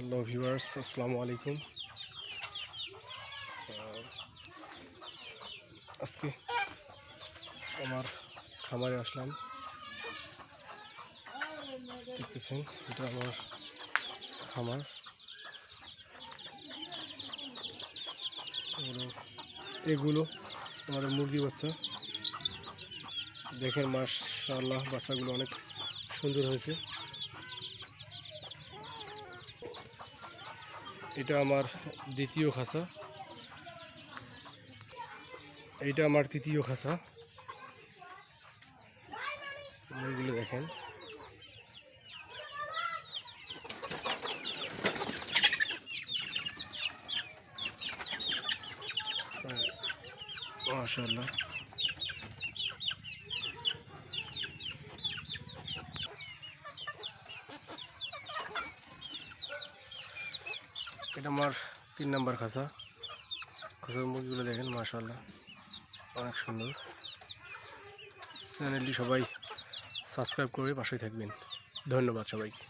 Hello viewers, আসসালামু আলাইকুম। আজকে আমার খামারে আসলাম। দেখতেছেন, এটা আমার খামার। এগুলো আমাদের মুরগি বাচ্চা। দেখেন, মাশাআল্লাহ, বাচ্চাগুলো অনেক সুন্দর হয়েছে। এটা আমার দ্বিতীয় খাঁচা এটা আমার তৃতীয় খাঁচা মুরগিগুলো দেখেন। মাশাল্লাহ এটা আমার তিন নম্বর খাঁচা। খাঁচার মুরগিগুলো দেখেন মাশাল্লাহ অনেক সুন্দর। চ্যানেলটি সবাই সাবস্ক্রাইব করে পাশে থাকবেন। ধন্যবাদ সবাইকে।